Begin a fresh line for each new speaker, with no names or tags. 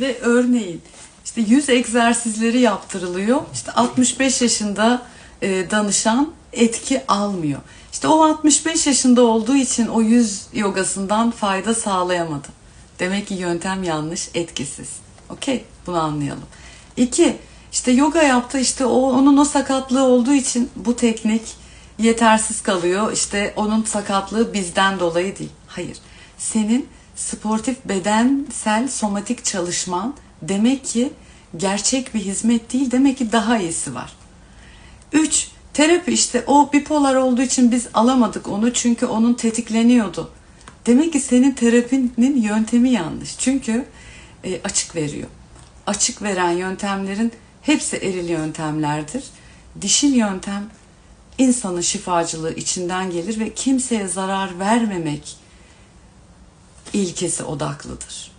Ve örneğin işte yüz egzersizleri yaptırılıyor. İşte 65 yaşında e, danışan etki almıyor. İşte o 65 yaşında olduğu için o yüz yogasından fayda sağlayamadı. Demek ki yöntem yanlış, etkisiz. Okey, bunu anlayalım. İki, işte yoga yaptı, işte o onun o sakatlığı olduğu için bu teknik yetersiz kalıyor. İşte onun sakatlığı bizden dolayı değil. Hayır. Senin sportif bedensel somatik çalışman demek ki gerçek bir hizmet değil, demek ki daha iyisi var. 3. Terapi işte o bipolar olduğu için biz alamadık onu çünkü onun tetikleniyordu. Demek ki senin terapinin yöntemi yanlış. Çünkü e, açık veriyor. Açık veren yöntemlerin hepsi eril yöntemlerdir. Dişil yöntem insanın şifacılığı içinden gelir ve kimseye zarar vermemek ilkesi odaklıdır.